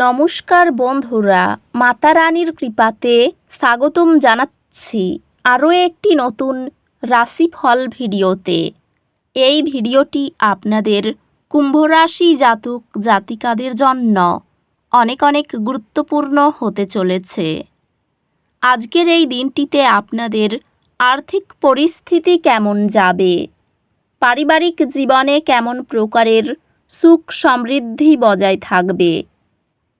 নমস্কার বন্ধুরা মাতা রানীর কৃপাতে স্বাগতম জানাচ্ছি আরও একটি নতুন রাশিফল ভিডিওতে। এই ভিডিওটি আপনাদের কুম্ভ রাশি জাতক জাতিকাদের জন্য অনেক অনেক গুরুত্বপূর্ণ হতে চলেছে। আজকের এই দিনটিতে আপনাদের আর্থিক পরিস্থিতি কেমন যাবে? পারিবারিক জীবনে কেমন প্রকারের সুখ সমৃদ্ধি বজায় থাকবে?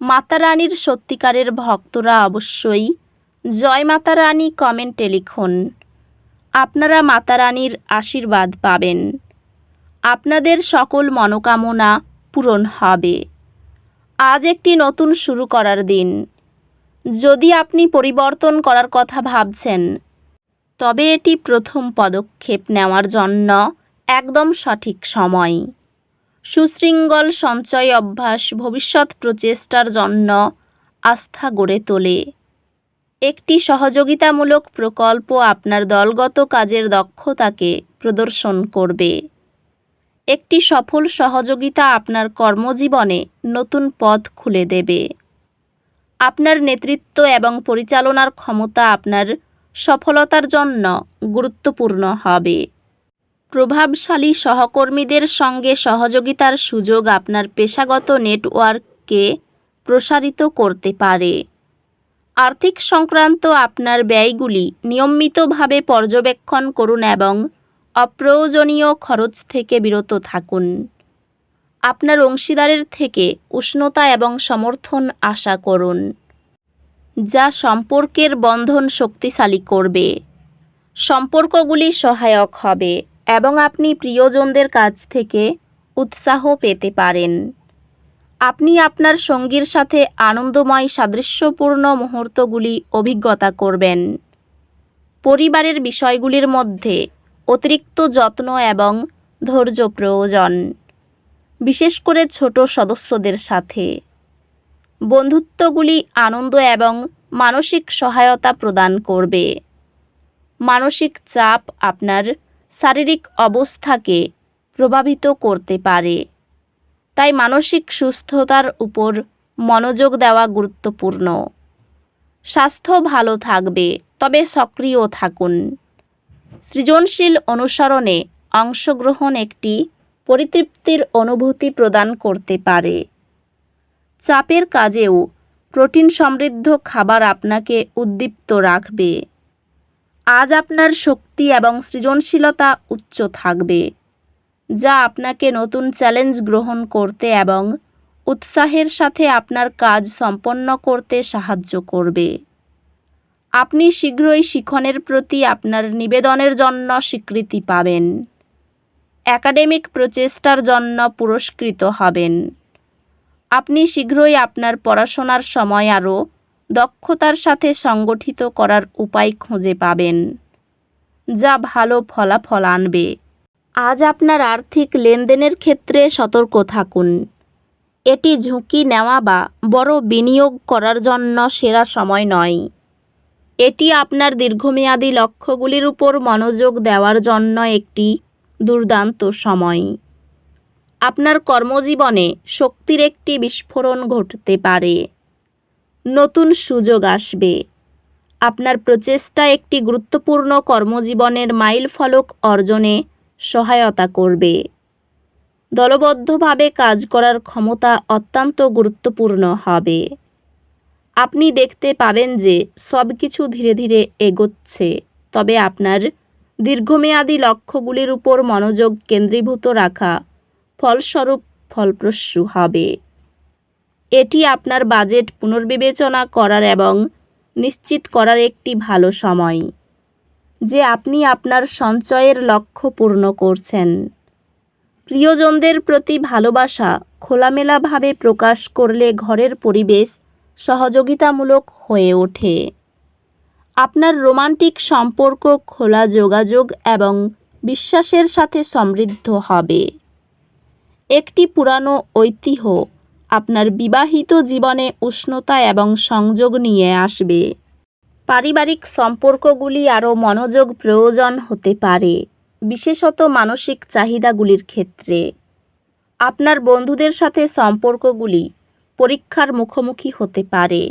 মাতা রানীর সত্যিকারের ভক্তরা অবশ্যই জয় মাতা রানী কমেন্টে লিখুন। আপনারা মাতা রানীর আশীর্বাদ পাবেন। আপনাদের সকল মনোকামনা পূরণ হবে। আজ একটি নতুন শুরু করার দিন। যদি আপনি পরিবর্তন করার কথা ভাবছেন, তবে এটি প্রথম পদক্ষেপ নেওয়ার জন্য একদম সঠিক সময়। সুশৃঙ্খল সঞ্চয় অভ্যাস ভবিষ্যৎ প্রচেষ্টার জন্য আস্থা গড়ে তোলে। একটি সহযোগিতামূলক প্রকল্প আপনার দলগত কাজের দক্ষতাকে প্রদর্শন করবে। একটি সফল সহযোগিতা আপনার কর্মজীবনে নতুন পথ খুলে দেবে। আপনার নেতৃত্ব এবং পরিচালনার ক্ষমতা আপনার সফলতার জন্য গুরুত্বপূর্ণ হবে। প্রভাবশালী সহকর্মীদের সঙ্গে সহযোগিতার সুযোগ আপনার পেশাগত নেটওয়ার্ককে প্রসারিত করতে পারে। আর্থিক সংক্রান্ত আপনার ব্যয়গুলি নিয়মিতভাবে পর্যবেক্ষণ করুন এবং অপ্রয়োজনীয় খরচ থেকে বিরত থাকুন। আপনার অংশীদারের থেকে উষ্ণতা এবং সমর্থন আশা করুন, যা সম্পর্কের বন্ধন শক্তিশালী করবে। সম্পর্কগুলি সহায়ক হবে। এবং আপনি প্রিয়জনদের কাছ থেকে উৎসাহ পেতে পারেন। আপনি আপনার সঙ্গীর সাথে আনন্দময় সাদৃশ্যপূর্ণ মুহূর্তগুলি অভিজ্ঞতা করবেন। পরিবারের বিষয়গুলির মধ্যে অতিরিক্ত যত্ন এবং ধৈর্য প্রয়োজন, বিশেষ করে ছোট সদস্যদের সাথে। বন্ধুত্বগুলি আনন্দ এবং মানসিক সহায়তা প্রদান করবে। মানসিক চাপ আপনার শারীরিক অবস্থাকে প্রভাবিত করতে পারে। তাই মানসিক সুস্থতার উপর মনোযোগ দেওয়া গুরুত্বপূর্ণ। স্বাস্থ্য ভালো থাকবে, তবে সক্রিয় থাকুন। সৃজনশীল অনুসরণে অংশগ্রহণ একটি পরিতৃপ্তির অনুভূতি প্রদান করতে পারে। চাপের কাজেও প্রোটিন সমৃদ্ধ খাবার আপনাকে উদ্দীপ্ত রাখবে। আজ আপনার শক্তি এবং সৃজনশীলতা উচ্চ থাকবে, যা আপনাকে নতুন চ্যালেঞ্জ গ্রহণ করতে এবং উৎসাহের সাথে আপনার কাজ সম্পন্ন করতে সাহায্য করবে। আপনি শীঘ্রই শিখনের প্রতি আপনার নিবেদনের জন্য স্বীকৃতি পাবেন। একাডেমিক প্রচেষ্টার জন্য পুরস্কৃত হবেন। আপনি শীঘ্রই আপনার পড়াশোনার সময় আরও দক্ষতার সাথে সংগঠিত করার উপায় খুঁজে পাবেন। যা ভালো ফলাফল আনবে। আজ আপনার আর্থিক লেনদেনের ক্ষেত্রে সতর্ক থাকুন। এটি ঝুঁকি নেওয়া বা বড় বিনিয়োগ করার জন্য সেরা সময় নয়। এটি আপনার দীর্ঘমেয়াদী লক্ষ্যগুলির উপর মনোযোগ দেওয়ার জন্য একটি দুর্দান্ত সময়। আপনার কর্মজীবনে শক্তির একটি বিস্ফোরণ ঘটতে পারে। নতুন সুযোগ আসবে। আপনার প্রচেষ্টা একটি গুরুত্বপূর্ণ কর্মজীবনের মাইল ফলক অর্জনে সহায়তা করবে। দলবদ্ধভাবে কাজ করার ক্ষমতা অত্যন্ত গুরুত্বপূর্ণ হবে। আপনি দেখতে পাবেন যে সব কিছু ধীরে ধীরে এগোচ্ছে, তবে আপনার দীর্ঘমেয়াদী লক্ষ্যগুলির উপর মনোযোগ কেন্দ্রীভূত রাখা ফলস্বরূপ ফলপ্রসূ হবে। এটি আপনার বাজেট পুনর্বিবেচনা করার এবং নিশ্চিত করার একটি ভালো সময়, যে আপনি আপনার সঞ্চয়ের লক্ষ্য পূর্ণ করছেন। প্রিয়জনদের প্রতি ভালোবাসা খোলামেলাভাবে প্রকাশ করলে ঘরের পরিবেশ সহযোগিতামূলক হয়ে ওঠে। আপনার রোমান্টিক সম্পর্ক, খোলা যোগাযোগ এবং বিশ্বাসের সাথে সমৃদ্ধ হবে। একটি পুরানো ঐতিহ্য আপনার বিবাহিত জীবনে উষ্ণতা এবং সংযোগ নিয়ে আসবে। পারিবারিক সম্পর্কগুলি আরও মনোযোগ প্রয়োজন হতে পারে, বিশেষত মানসিক চাহিদাগুলির ক্ষেত্রে। আপনার বন্ধুদের সাথে সম্পর্কগুলি পরীক্ষার মুখোমুখি হতে পারে।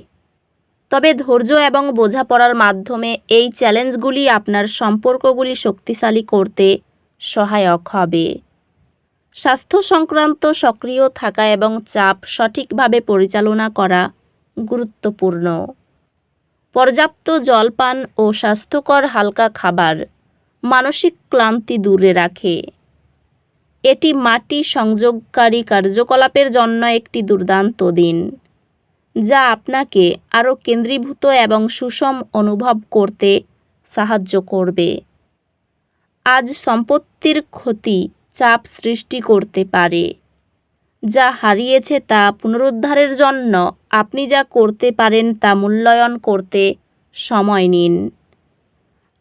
তবে ধৈর্য এবং বোঝাপড়ার মাধ্যমে এই চ্যালেঞ্জগুলি আপনার সম্পর্কগুলি শক্তিশালী করতে সহায়ক হবে। স্বাস্থ্য সংক্রান্ত সক্রিয় থাকা এবং চাপ সঠিকভাবে পরিচালনা করা গুরুত্বপূর্ণ। পর্যাপ্ত জলপান ও স্বাস্থ্যকর হালকা খাবার মানসিক ক্লান্তি দূরে রাখে। এটি মাটি সংযোগকারী কার্যকলাপের জন্য একটি দুর্দান্ত দিন, যা আপনাকে আরও কেন্দ্রীভূত এবং সুষম অনুভব করতে সাহায্য করবে। আজ সম্পত্তির ক্ষতি চাপ সৃষ্টি করতে পারে। যা হারিয়েছে তা পুনরুদ্ধারের জন্য আপনি যা করতে পারেন তা মূল্যায়ন করতে সময় নিন।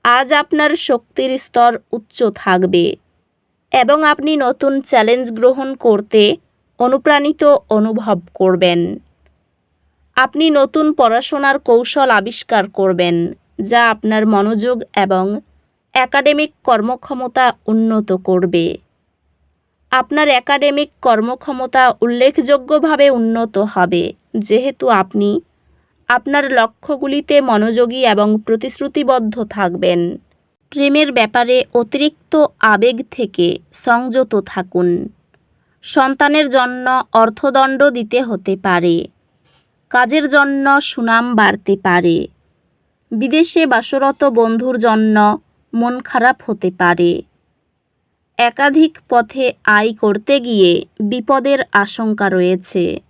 আজ আপনার শক্তির স্তর উচ্চ থাকবে এবং আপনি নতুন চ্যালেঞ্জ গ্রহণ করতে অনুপ্রাণিত অনুভব করবেন। আপনি নতুন পড়াশোনার কৌশল আবিষ্কার করবেন, যা আপনার মনোযোগ এবং একাডেমিক কর্মক্ষমতা উন্নত করবে। আপনার একাডেমিক কর্মক্ষমতা উল্লেখযোগ্যভাবে উন্নত হবে। যেহেতু আপনি আপনার লক্ষ্যগুলিতে মনোযোগী এবং প্রতিশ্রুতিবদ্ধ থাকবেন। প্রেমের ব্যাপারে অতিরিক্ত আবেগ থেকে সংযত থাকুন। সন্তানের জন্য অর্থদণ্ড দিতে হতে পারে। কাজের জন্য সুনাম বাড়তে পারে। বিদেশে বাসরত বন্ধুর জন্য মন খারাপ হতে পারে। একাধিক পথে আয় করতে গিয়ে বিপদের আশঙ্কা রয়েছে।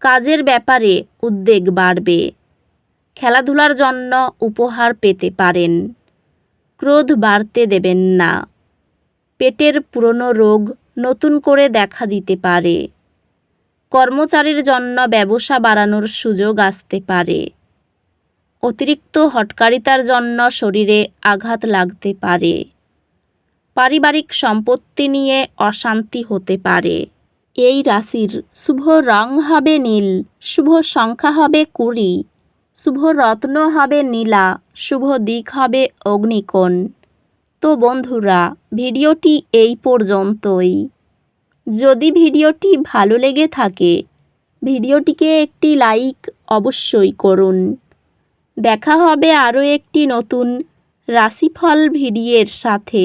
কাজের ব্যাপারে উদ্বেগ বাড়বে। খেলাধুলার জন্য উপহার পেতে পারেন। ক্রোধ বাড়তে দেবেন না। পেটের পুরনো রোগ নতুন করে দেখা দিতে পারে। কর্মচারীর জন্য ব্যবসা বাড়ানোর সুযোগ আসতে পারে। অতিরিক্ত হটকারিতার জন্য শরীরে আঘাত লাগতে পারে। পারিবারিক সম্পত্তি নিয়ে অশান্তি হতে পারে। এই রাশির শুভ রং হবে নীল, শুভ সংখ্যা হবে কুড়ি, শুভ রত্ন হবে নীলা, শুভ দিক হবে অগ্নিকোণ। তো বন্ধুরা, ভিডিওটি এই পর্যন্তই। যদি ভিডিওটি ভালো লেগে থাকে, ভিডিওটিকে একটি লাইক অবশ্যই করুন। দেখা হবে আরও একটি নতুন রাশিফল ভিডিওর সাথে।